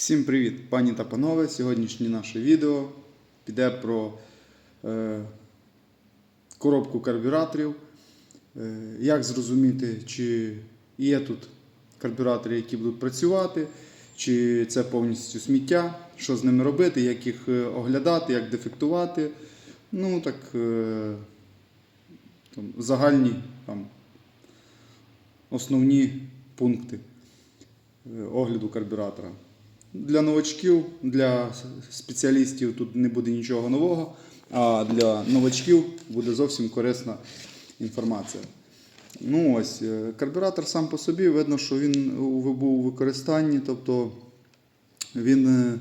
Всім привіт, пані та панове! Сьогоднішнє наше відео піде про е, коробку карбюраторів. Е, як зрозуміти, чи є тут карбюратори, які будуть працювати, чи це повністю сміття, що з ними робити, як їх е, оглядати, як дефектувати. Ну так, е, там, загальні там, основні пункти е, огляду карбюратора. Для новачків, для спеціалістів тут не буде нічого нового, а для новачків буде зовсім корисна інформація. Ну ось, е, Карбюратор сам по собі видно, що він був у використанні, тобто він е,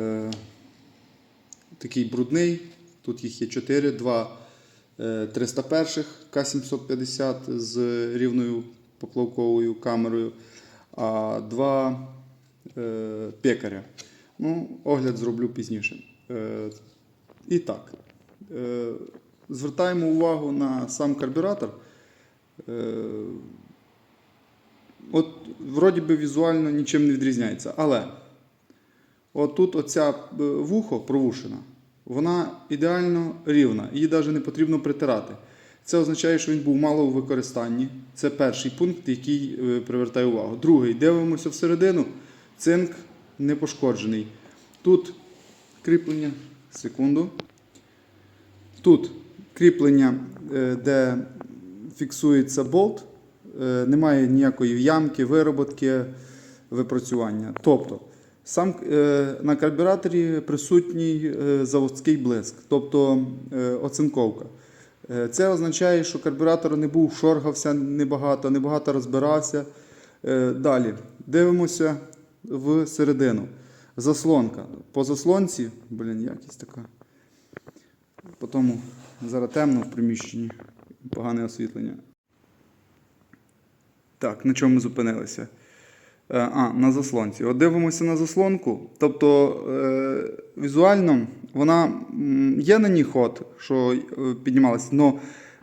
е, такий брудний. Тут їх є 4, 2 е, 301 К750 з рівною поплавковою камерою, а два е, пекаря. Ну, огляд зроблю пізніше. Е, і так, е, звертаємо увагу на сам карбюратор. От, вроді би візуально нічим не відрізняється. Але отут оця вухо провушена, вона ідеально рівна, її навіть не потрібно притирати. Це означає, що він був мало у використанні. Це перший пункт, який привертає увагу. Другий, дивимося всередину. Цинк не пошкоджений. Тут кріплення, секунду. Тут кріплення, е, де фіксується болт, е, немає ніякої в'ямки, вироботки, випрацювання. Тобто, сам е, на карбюраторі присутній е, заводський блиск, тобто е, оцинковка. Е, Це означає, що карбюратор не був, шоргався небагато, небагато розбирався. Е, Далі дивимося в середину. Заслонка. По заслонці, блін, якість така. Потім зараз темно в приміщенні, погане освітлення. Так, на чому ми зупинилися? Е, А, на заслонці. От дивимося на заслонку. Тобто е, візуально вона є на ній ход, що е, піднімалася,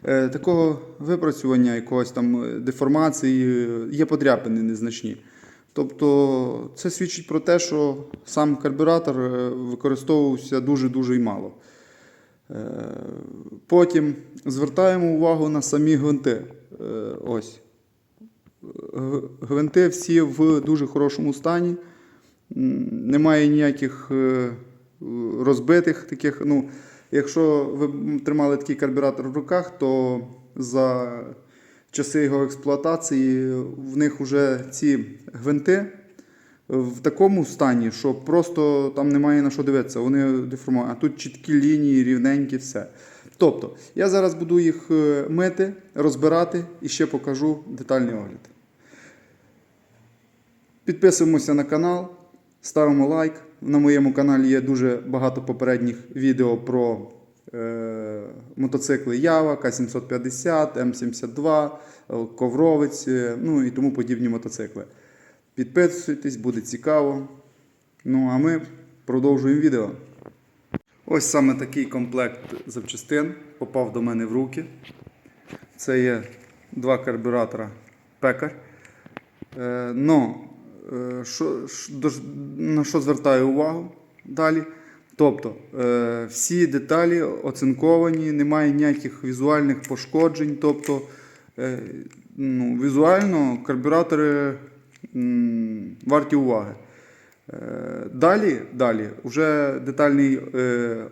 але такого випрацювання, якогось там е, деформації, е, є подряпини незначні. Тобто це свідчить про те, що сам карбюратор е, використовувався дуже-дуже і мало. Е, Потім звертаємо увагу на самі гвинти. Е, Ось. Гвинти всі в дуже хорошому стані. Немає ніяких розбитих таких. Ну, якщо ви тримали такий карбюратор в руках, то за часи його експлуатації в них вже ці гвинти в такому стані, що просто там немає на що дивитися. Вони деформовані. А тут чіткі лінії, рівненькі, все. Тобто, я зараз буду їх е, мити, розбирати і ще покажу детальний огляд. Підписуємося на канал, ставимо лайк. На моєму каналі є дуже багато попередніх відео про мотоцикли Ява, К750, М72, е, Ковровець, е, ну і тому подібні мотоцикли. Підписуйтесь, буде цікаво. Ну а ми продовжуємо відео. Ось саме такий комплект запчастин попав до мене в руки. Це є два карбюратора пекар. Е, е, на що звертаю увагу далі? Тобто е, всі деталі оцинковані, немає ніяких візуальних пошкоджень. Тобто е, ну, візуально карбюратори варті уваги. Е, Далі, далі вже детальне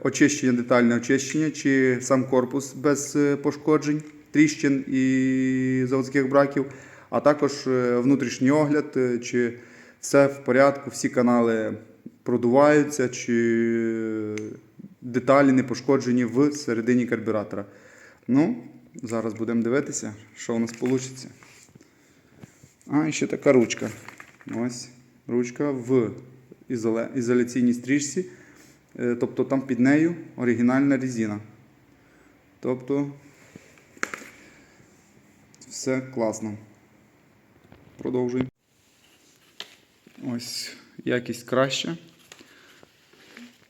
очищення, детальне очищення, чи сам корпус без пошкоджень, тріщин і заводських браків, а також внутрішній огляд, чи все в порядку, всі канали продуваються, чи деталі не пошкоджені в середині карбюратора. Ну, зараз будемо дивитися, що у нас вийде. А, ще така ручка. Ось ручка в ізоле- ізоляційній стрічці. Е, Тобто там під нею оригінальна резина. Тобто все класно. Продовжуємо. Ось якість краща.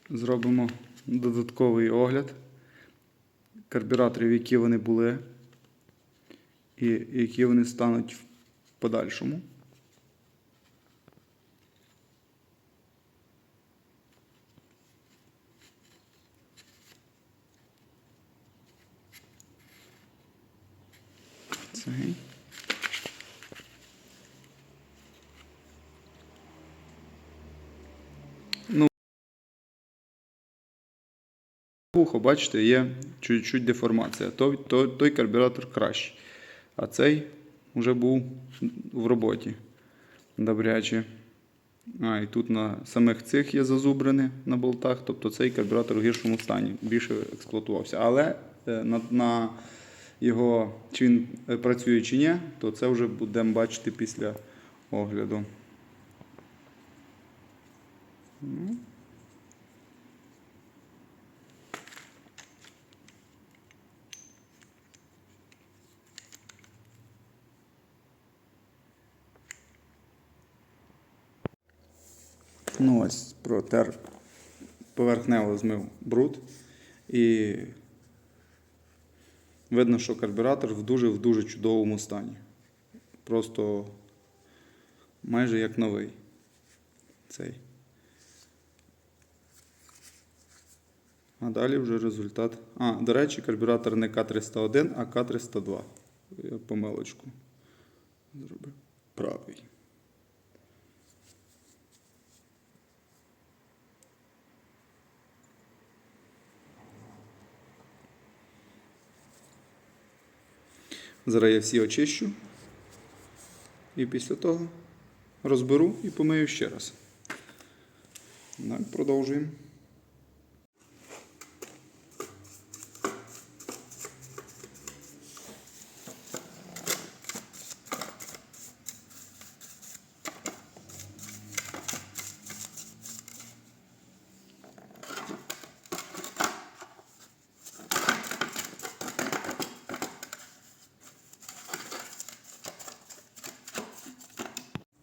Зробимо додатковий огляд карбюраторів, які вони були, і які вони стануть в подальшому. Цей. Ну, вухо, бачите, є чуть-чуть деформація. Той, той, той карбюратор кращий. А цей вже був в роботі. Добряче. А, і тут на самих цих є зазубрини на болтах, тобто цей карбюратор в гіршому стані більше експлуатувався. Але е, на, на його, чи він е, працює чи ні, то це вже будемо бачити після огляду. Ну. Ось протер поверхнево змив бруд. І видно, що карбюратор в дуже в дуже чудовому стані. Просто майже як новий. Цей. А далі вже результат. А, до речі, карбюратор не К301, а К302. Я помилочку зробив. Правий. Зараз я всі очищу. І після того розберу і помию ще раз. Так, продовжуємо.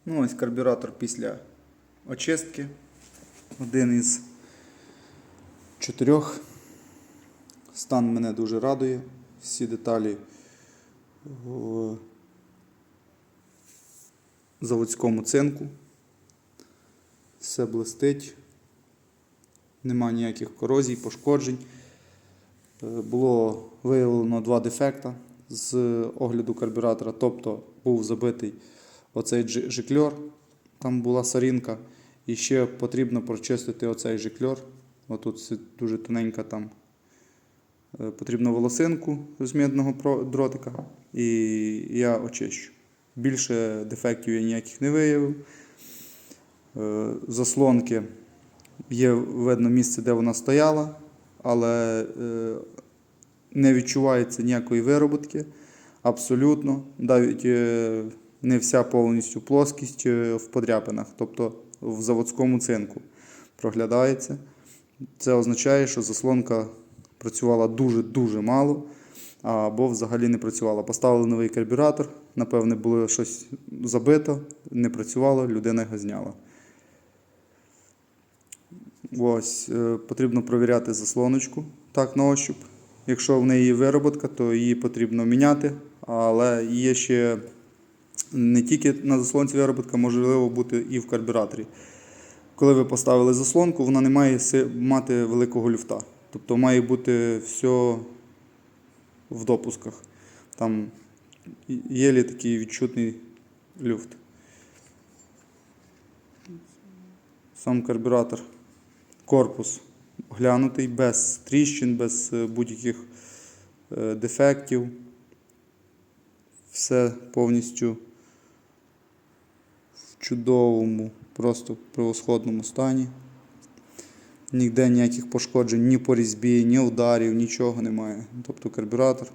Ну, ось карбюратор після очистки. Один із чотирьох. Стан мене дуже радує. Всі деталі в заводському цинку. Все блистить. Нема ніяких корозій, пошкоджень. Е, Було виявлено два дефекта з огляду карбюратора, тобто був забитий оцей жикльор, там була сорінка, і ще потрібно прочистити оцей жикльор. Отут дуже тоненька там. е, Потрібно волосинку з мідного дротика, і я очищу. Більше дефектів я ніяких не виявив. Е, Заслонки є видно місце, де вона стояла, але е, не відчувається ніякої вироботки. Абсолютно. Навіть не вся повністю плоскість е, в подряпинах, тобто в заводському цинку проглядається. Це означає, що заслонка працювала дуже-дуже мало, або взагалі не працювала. Поставили новий карбюратор, напевне, було щось забито, не працювало, людина його зняла. Ось, е, потрібно провіряти заслоночку так на ощуп. Якщо в неї є вироботка, то її потрібно міняти, але є ще не тільки на заслонці вироботка, можливо бути і в карбюраторі. Коли ви поставили заслонку, вона не має мати великого люфта. Тобто має бути все в допусках. Там є такий відчутний люфт. Сам карбюратор, корпус глянутий, без тріщин, без е, будь-яких е, дефектів. Все повністю чудовому, просто превосходному стані. Ніде ніяких пошкоджень, ні по різьбі, ні ударів, нічого немає. Тобто карбюратор.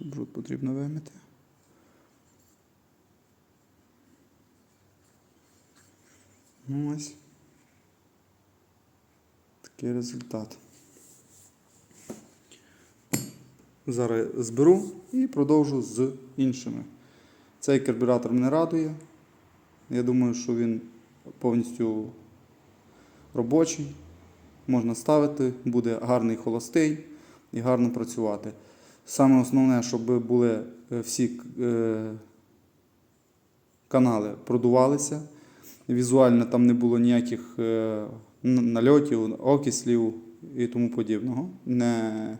Бруд потрібно вимити. Ну ось. Такий результат. Зараз зберу і продовжу з іншими. Цей карбюратор мене радує. Я думаю, що він повністю робочий. Можна ставити, буде гарний холостий і гарно працювати. Саме основне, щоб були е, всі е, канали продувалися. Візуально там не було ніяких е, нальотів, окислів і тому подібного. Не,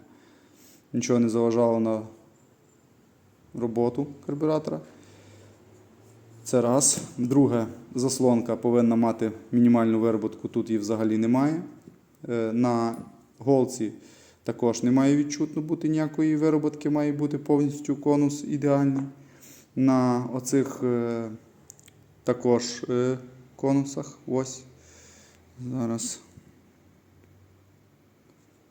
нічого не заважало на роботу карбюратора. Це раз. Друге, заслонка повинна мати мінімальну вироботку, тут її взагалі немає. Е, На голці також не має відчутно бути ніякої вироботки, має бути повністю конус ідеальний. На оцих е, також е, конусах. Ось. Зараз.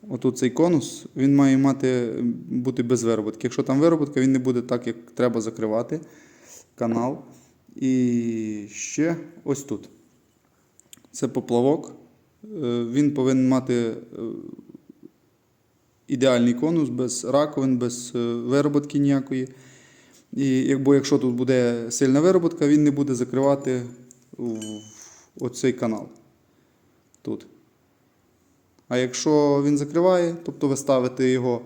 Отут цей конус, він має мати, бути без вироботки. Якщо там вироботка, він не буде так, як треба закривати канал. І ще ось тут. Це поплавок. Е, Він повинен мати е, ідеальний конус, без раковин, без е, вироботки ніякої. І якби якщо тут буде сильна вироботка, він не буде закривати оцей канал. Тут. А якщо він закриває, тобто ви ставите його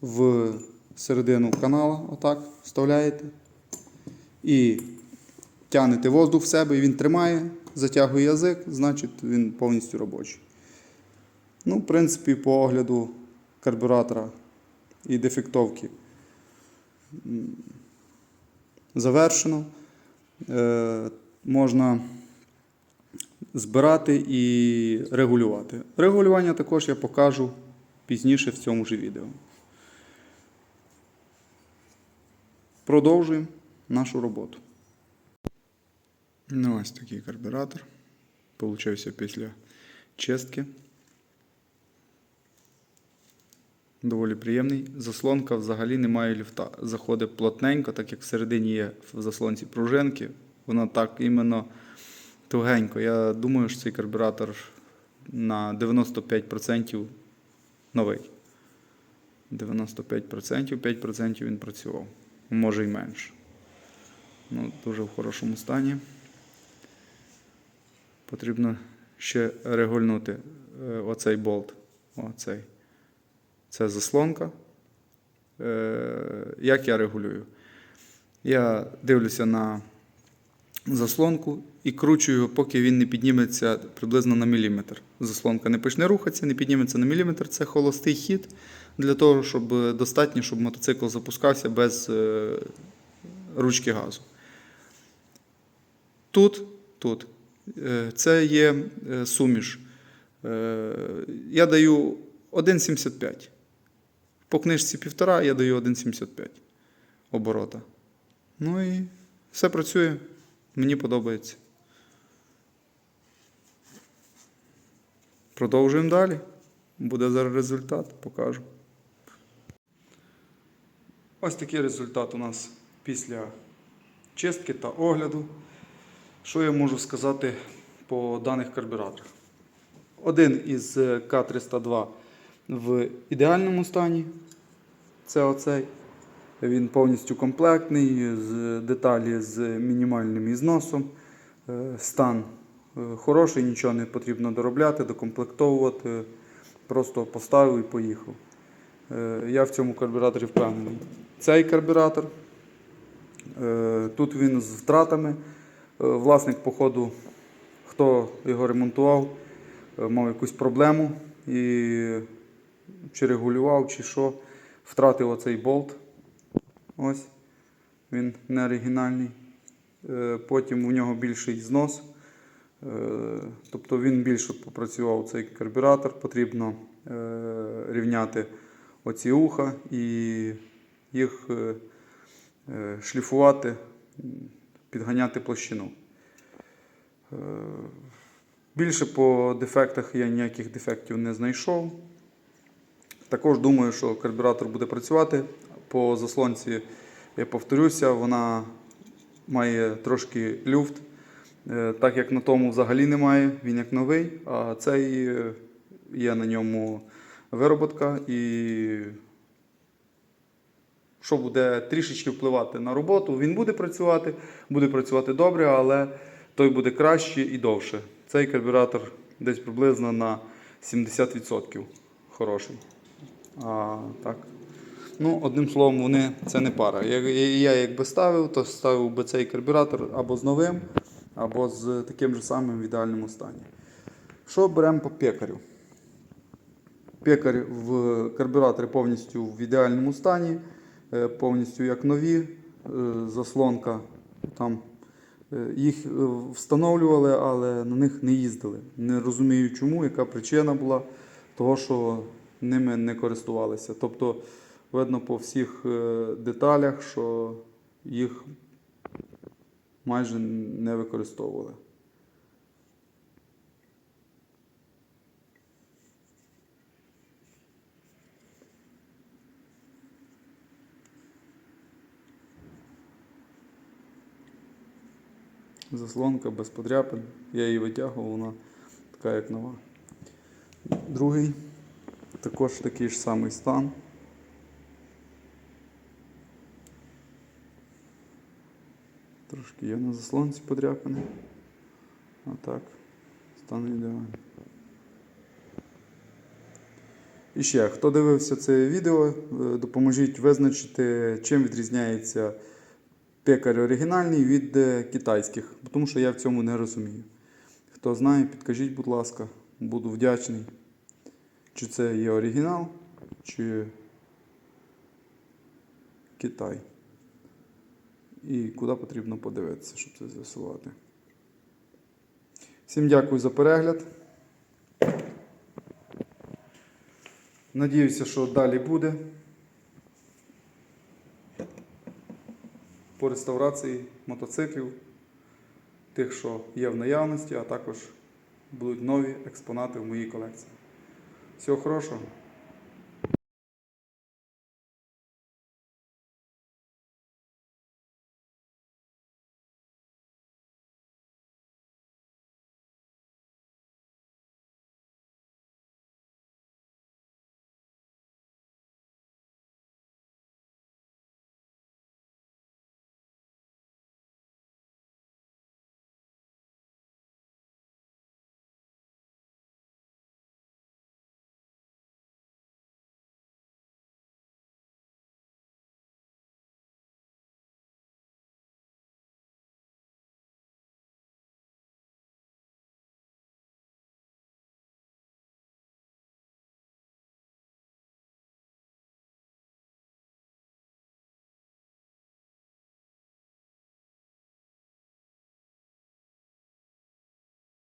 в середину канала, отак, вставляєте. І тягнете воздух в себе, і він тримає, затягує язик, значить він повністю робочий. Ну, в принципі, по огляду карбюратора і дефектовки завершено. Е, можна збирати і регулювати. Регулювання також я покажу пізніше в цьому ж відео. Продовжуємо нашу роботу. Ну, ось такий карбюратор. Получився після чистки. Доволі приємний. Заслонка взагалі не має люфта. Заходить плотненько, так як всередині є в заслонці пружинки. Вона так іменно тугенько. Я думаю, що цей карбюратор на 95% новий. 95%, 5% він працював. Може і менше. Ну, дуже в хорошому стані. Потрібно ще регульнути е, оцей болт. Оцей. Це заслонка. Е, Як я регулюю? Я дивлюся на заслонку і кручу його, поки він не підніметься приблизно на міліметр. Заслонка не почне рухатися, не підніметься на міліметр. Це холостий хід для того, щоб е, достатньо, щоб мотоцикл запускався без е, ручки газу. Тут, тут е, це є суміш. Я даю 1,75. По книжці 1,5 я даю 1,75 оборота. Ну і все працює. Мені подобається. Продовжуємо далі. Буде зараз результат, покажу. Ось такий результат у нас після чистки та огляду. Що я можу сказати по даних карбюраторах? Один із е, К302 в ідеальному стані. Це оцей. Він повністю комплектний, з деталі з мінімальним ізносом. Е, Стан е, хороший, нічого не потрібно доробляти, докомплектовувати. Просто поставив і поїхав. Е, Я в цьому карбюраторі впевнений. Цей карбюратор. Тут він з втратами. Власник, походу, хто його ремонтував, мав якусь проблему і чи регулював, чи що, втратив оцей болт. Ось він не оригінальний. Е, Потім у нього більший знос. Е, Тобто він більше попрацював цей карбюратор. Потрібно е, рівняти оці уха і їх шліфувати, підганяти площину. Більше по дефектах я ніяких дефектів не знайшов. Також думаю, що карбюратор буде працювати. По заслонці, я повторюся, вона має трошки люфт. Е, Так як на тому взагалі немає, він як новий, а цей е, є на ньому вироботка і що буде трішечки впливати на роботу, він буде працювати, буде працювати добре, але той буде краще і довше. Цей карбюратор десь приблизно на 70% хороший. А так, Ну, одним словом, вони це не пара. Я, я, якби ставив, то ставив би цей карбюратор або з новим, або з таким же самим в ідеальному стані. Що беремо по пекарю? Пекар в карбюраторі повністю в ідеальному стані, е, повністю як нові, е, заслонка там. е, Їх встановлювали, але на них не їздили. Не розумію чому, яка причина була того, що ними не користувалися. Тобто видно по всіх е, деталях, що їх майже не використовували. Заслонка без подряпин. Я її витягував, вона така як нова. Другий також такий ж самий стан. Трошки є на заслонці подряпини. А так, стан ідеальний. І ще, хто дивився це відео, е, допоможіть визначити, чим відрізняється пекар оригінальний від е, китайських, тому що я в цьому не розумію. Хто знає, підкажіть, будь ласка, буду вдячний. Чи це є оригінал, чи Китай. І куди потрібно подивитися, щоб це з'ясувати. Всім дякую за перегляд. Надіюся, що далі буде. По реставрації мотоциклів, тих, що є в наявності, а також будуть нові експонати в моїй колекції. Всього хорошого!